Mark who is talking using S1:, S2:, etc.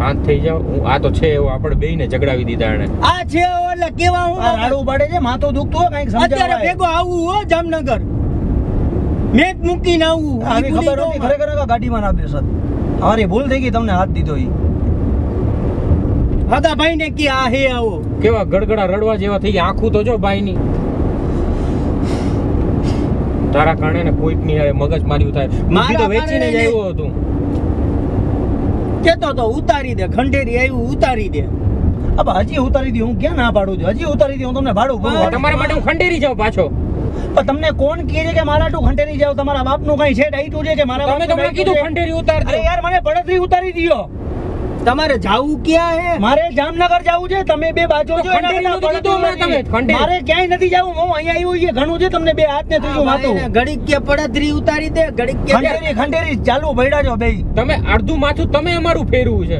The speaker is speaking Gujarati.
S1: શાંત થઈ જાવ હું આ તો છે એવો આપણે બેયને ઝઘડાવી દીધા એને
S2: આ છે એટલે કેવા હું
S3: રાડું પડે છે માથો દુખતું હોય કંઈક
S2: અત્યારે ભેગો આવું હો જામનગર. મેં જ મૂકીને આવું
S3: આવી ખબર હતી ખરેખર ગાડીમાં ના બેસત. અમારી ભૂલ થઈ ગઈ તમને હાથ દીધો ઈ.
S2: હતા ભાઈ ને કે આ હે આવો.
S1: કેવા ગડગડા રડવા જેવા થઈ ગયા. આખું તો જો ભાઈની તારા કારણે ને કોઈકની મગજ માર્યું થાય. મારી તો વેચીને જ આવ્યો હતું.
S2: કેતો તો ઉતારી દે ખંડેરી આવ્યું ઉતારી દે.
S3: હવે હજી ઉતારી દી હું ક્યાં ના પાડું છું? હજી ઉતારી દી હું તમને ભાડું
S1: તમારા માટે હું ખંડેરી જાઉં પાછો.
S3: પણ તમને કોણ કહે છે કે મારા ટુ ખંડેરી જાવ તમારા બાપનું કઈ છે? ડાઈટું છે કે મારા
S1: તમે
S3: બાપનું
S1: કીધું ખંડેરી ઉતાર
S3: અરે યાર મને પડતરી ઉતારી દિયો.
S2: તમારે જાવું ક્યાં હે?
S3: મારે જામનગર જવું છે. તમે બે બાજુ છો. મારે ક્યાંય નથી જવું. હું અહીંયા આવ્યો છે ઘણું છે. તમને બે હાથ ને ત્રીજું માથું
S2: ઘડીક કે પડતરી ઉતારી દે ઘડીક કે
S3: ખંડેરી ખંડેરી ચાલુ ભૈડા છો બે
S1: તમે અડધું માથું તમે અમારું ફેરવું છે.